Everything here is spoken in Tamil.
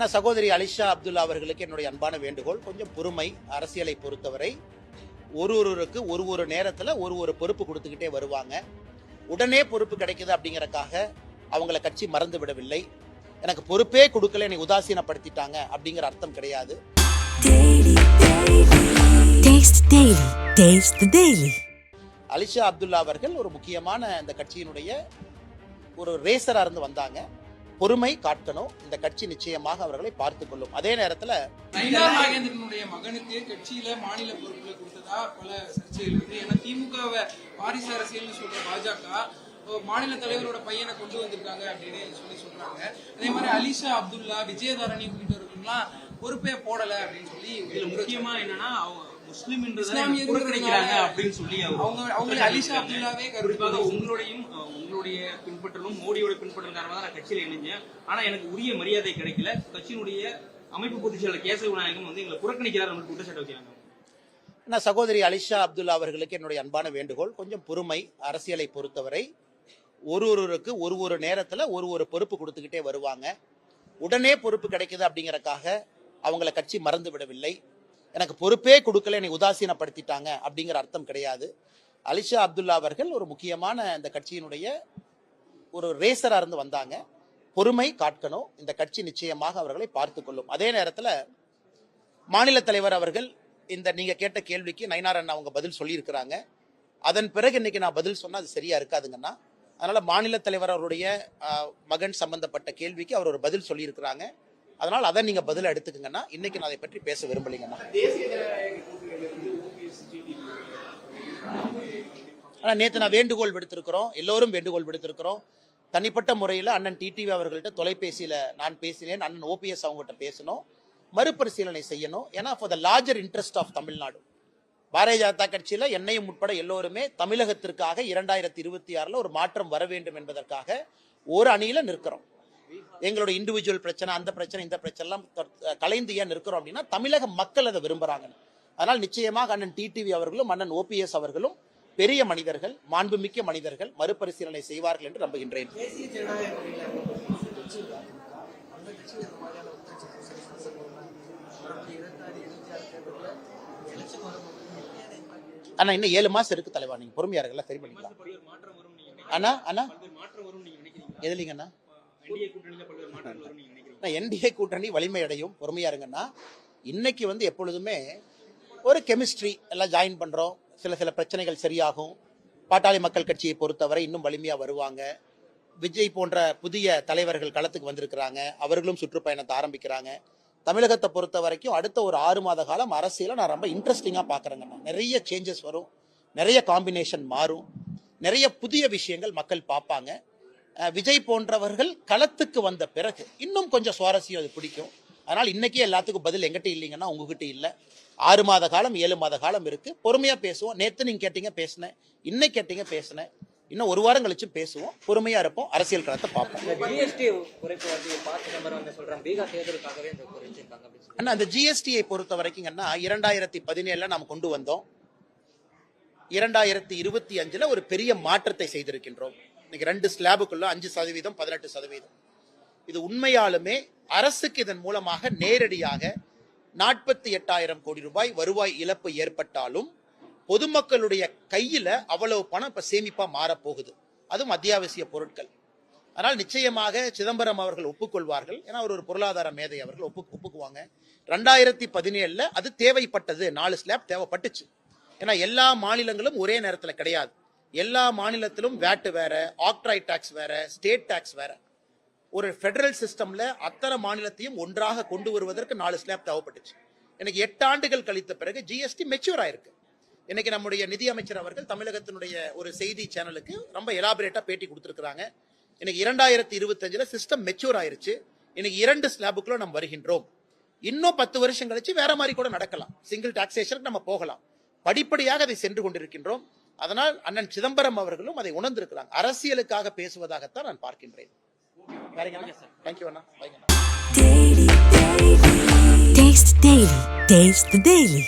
நான் சகோதரி அலிஷா அப்துல்லா அவர்களுக்கு என்னுடைய அன்பான வேண்டுகோள். கொஞ்சம் பொறுமை அரசியலை பொறுத்தவரை ஒரு ஒருவருக்கு ஒரு ஒரு நேரத்துல ஒரு ஒரு பொறுப்பு கொடுத்துக்கிட்டே வருவாங்க. உடனே பொறுப்பு கிடைக்குது அப்படிங்கறக்காக அவங்கள கட்சி மறந்து விடவில்லை. எனக்கு பொறுப்பே கொடுக்கல என்னை உதாசீனப்படுத்திட்டாங்க அப்படிங்கிற அர்த்தம் கிடையாது. அலிஷா அப்துல்லா அவர்கள் ஒரு முக்கியமான இந்த கட்சியினுடைய ஒரு ரேசரா இருந்து வந்தாங்க. பொறுமை காட்டணும். இந்த கட்சி நிச்சயமாக அவர்களை பார்த்துக் கொள்ளும். அதே நேரத்துல நாகேந்திரனுடைய மகனுக்கு கட்சியில மாநில பொறுப்புகளை கொடுத்ததா பல சர்ச்சைகள் இருக்கு. ஏன்னா திமுகவை வாரிசு அரசியல்னு சொல்ற பாஜக மாநில தலைவரோட பையனை கொண்டு வந்திருக்காங்க அப்படின்னு சொல்லி சொல்றாங்க. அதே மாதிரி அலிஷா அப்துல்லா விஜயதாரணி உள்ளிட்டவர்கள்லாம் பொறுப்பே போடல அப்படின்னு சொல்லி முக்கியமா என்னன்னா அவங்க முஸ்லிம்ன்றதை இஸ்லாமியர்கள் புறக்கணிக்கிறாங்க அப்படின்னு சொல்லி அவங்க அவங்களே அலிஷா அப்துல்லாவே குறிப்பாக உங்களுடையும் உங்களுடைய பின்பற்றலும் மோடியோட பின்பற்றலும் காரணமாக தான் நான் கட்சியில இணைஞ்சேன். ஆனா எனக்கு உரிய மரியாதை கிடைக்கல. கட்சியினுடைய அமைப்பு பொதுச் செயலர் கேசவ விநாயகம் வந்து எங்களை புறக்கணிக்கிறார் அப்படின்னு குற்றச்சாட்டு வைக்கிறாங்க நான் சகோதரி அலிஷா அப்துல்லா அவர்களுக்கு என்னுடைய அன்பான வேண்டுகோள். கொஞ்சம் பொறுமை அரசியலை பொறுத்தவரை ஒரு ஒருவருக்கு ஒரு ஒரு நேரத்துல ஒரு ஒரு பொறுப்பு கொடுத்துக்கிட்டே வருவாங்க. உடனே பொறுப்பு கிடைக்குது அப்படிங்கறக்காக அவங்கள கட்சி மறந்து விடவில்லை. எனக்கு பொறுப்பே கொடுக்கல என்னை உதாசீனப்படுத்திட்டாங்க அப்படிங்கிற அர்த்தம் கிடையாது. அலிஷா அப்துல்லா அவர்கள் ஒரு முக்கியமான இந்த கட்சியினுடைய ஒரு ரேசராக இருந்து வந்தாங்க. பொறுமை காட்டணும் இந்த கட்சி நிச்சயமாக அவர்களை பார்த்து கொள்ளும். அதே நேரத்தில் மாநில தலைவர் அவர்கள் இந்த நீங்கள் கேட்ட கேள்விக்கு நயினார் அண்ணா அவங்க பதில் சொல்லியிருக்கிறாங்க. அதன் பிறகு இன்னைக்கு நான் பதில் சொன்னால் அது சரியா இருக்காதுங்கண்ணா அதனால மாநில தலைவர் அவருடைய மகன் சம்பந்தப்பட்ட கேள்விக்கு அவர் ஒரு பதில் சொல்லியிருக்கிறாங்க. அதனால் அதை நீங்கள் பதில் எடுத்துக்கங்கன்னா இன்னைக்கு நான் அதை பற்றி பேச விரும்பலைங்கண்ணா ஆனால் நேற்று நான் வேண்டுகோள் விடுத்திருக்கிறோம். எல்லோரும் வேண்டுகோள் விடுத்திருக்கிறோம். தனிப்பட்ட முறையில் அண்ணன் டிடிவி அவர்கள்ட்ட தொலைபேசியில் நான் பேசினேன். அண்ணன் ஓபிஎஸ் அவங்ககிட்ட பேசணும் மறுபரிசீலனை செய்யணும். ஏன்னா for the larger interest of Tamil Nadu. Bharatiya Janata கட்சியில் என்னையும் உட்பட எல்லோருமே தமிழகத்திற்காக இரண்டாயிரத்தி இருபத்தி ஆறில் ஒரு மாற்றம் வர வேண்டும் என்பதற்காக ஒரு அணியில் நிற்கிறோம். எங்களோட இண்டிவிஜுவல் பிரச்சனை அந்த பிரச்சனை இந்த பிரச்சனை எல்லாம் தொ- கலைந்து ஏன் நிற்கிறோம் அப்படின்னா தமிழக மக்கள் அதை விரும்புறாங்க அதனால் நிச்சயமாக அண்ணன் டிடிவி அவர்களும் அண்ணன் ஓபிஎஸ் அவர்களும் பெரிய மனிதர்கள் மாண்புமிக்க மனிதர்கள் மறுபரிசீலனை செய்வார்கள் என்று நம்புகின்றேன். அண்ணா இன்னும் ஏழு மாசம் இருக்கு தலைவா. நீங்க பொறுமையா இருக்கல சரி பண்ணிக்கலாம். அண்ணா அண்ணா. எதுலீங்கண்ணா என்டிஏ நான் என்டிஏ கூட்டணி வலிமை அடையும் பொறுமையா இருங்கன்னா இன்னைக்கு வந்து எப்பொழுதுமே ஒரு கெமிஸ்ட்ரி எல்லாம் ஜாயின் பண்றோம். சில சில பிரச்சனைகள் சரியாகும். பாட்டாளி மக்கள் கட்சியை பொறுத்தவரை இன்னும் வலிமையா வருவாங்க. விஜய் போன்ற புதிய தலைவர்கள் களத்துக்கு வந்திருக்கிறாங்க. அவர்களும் சுற்றுப்பயணத்தை ஆரம்பிக்கிறாங்க. தமிழகத்தை பொறுத்த வரைக்கும் அடுத்த ஒரு ஆறு மாத காலம் அரசியலை நான் ரொம்ப இன்ட்ரெஸ்டிங்காக பார்க்குறேங்கண்ணா நிறைய சேஞ்சஸ் வரும். நிறைய காம்பினேஷன் மாறும். நிறைய புதிய விஷயங்கள் மக்கள் பார்ப்பாங்க. விஜய் போன்றவர்கள் களத்துக்கு வந்த பிறகு இன்னும் கொஞ்சம் சுவாரஸ்யம் அது பிடிக்கும். அதனால் இன்னைக்கே எல்லாத்துக்கும் பதில் எங்கிட்ட இல்லைங்கன்னா உங்ககிட்ட இல்லை. ஆறு மாத காலம் ஏழு மாத காலம் இருக்கு. பொறுமையா பேசுவோம். நேத்து நீங்க கேட்டீங்க பேசினேன். இன்னைக்கு கேட்டீங்க பேசினேன். இன்னும் ஒரு வாரம் கழிச்சு பேசுவோம். பொறுமையா இருப்போம். அரசியல் களத்தை பார்ப்போம். ஆனா அந்த ஜிஎஸ்டியை பொறுத்த வரைக்குங்கன்னா இரண்டாயிரத்தி பதினேழுல நாம் கொண்டு வந்தோம். இரண்டாயிரத்தி இருபத்தி அஞ்சுல ஒரு பெரிய மாற்றத்தை செய்திருக்கின்றோம். இன்னைக்கு ரெண்டு ஸ்லாபுக்குள்ள அஞ்சு சதவீதம் பதினெட்டு சதவீதம். இது உண்மையாலுமே அரசுக்கு இதன் மூலமாக நேரடியாக நாற்பத்தி எட்டாயிரம் கோடி ரூபாய் வருவாய் இழப்பு ஏற்பட்டாலும் பொதுமக்களுடைய கையில அவ்வளவு பணம் இப்ப சேமிப்பா மாறப்போகுது. அதுவும் அத்தியாவசிய பொருட்கள். அதனால் நிச்சயமாக சிதம்பரம் அவர்கள் ஒப்புக்கொள்வார்கள். ஏன்னா அவர் ஒரு பொருளாதார மேதை அவர்கள் ஒப்பு ஒப்புக்குவாங்க. ரெண்டாயிரத்தி பதினேழுல அது தேவைப்பட்டது. நாலு ஸ்லாப் தேவைப்பட்டுச்சு. ஏன்னா எல்லா மாநிலங்களும் ஒரே நேரத்தில் கிடையாது. எல்லா மாநிலத்திலும் வேட்டு வேற ஆக்ட்ராய்ட் டாக்ஸ் வேற ஸ்டேட் டாக்ஸ் வேற. ஒரு ஃபெடரல் சிஸ்டம்ல அத்தனை மாநிலத்தையும் ஒன்றாக கொண்டு வருவதற்கு நாலு ஸ்லாப் தேவைப்பட்டுச்சு. எனக்கு எட்டு ஆண்டுகள் கழித்த பிறகு ஜிஎஸ்டி மெச்சூர் ஆயிருக்கு. இன்னைக்கு நம்முடைய நிதியமைச்சர் அவர்கள் தமிழகத்தினுடைய ஒரு செய்தி சேனலுக்கு ரொம்ப எலாபரேட்டா பேட்டி கொடுத்துருக்காங்க இன்னைக்கு இரண்டாயிரத்தி இருபத்தஞ்சுல சிஸ்டம் மெச்சூர் ஆயிருச்சு. இன்னைக்கு இரண்டு ஸ்லாபுக்குள்ள நம்ம வருகின்றோம். இன்னும் பத்து வருஷம் கழிச்சு வேற மாதிரி கூட நடக்கலாம். சிங்கிள் டாக்ஸேஷனுக்கு நம்ம போகலாம். படிப்படியாக அதை சென்று கொண்டிருக்கின்றோம். அதனால் அண்ணன் சிதம்பரம் அவர்களும் அதை உணர்ந்திருக்கிறாங்க அரசியலுக்காக பேசுவதாகத்தான் நான் பார்க்கின்றேன் தேங்க்யூ அண்ணா Bye அண்ணா Daily, daily. Taste. Taste the daily.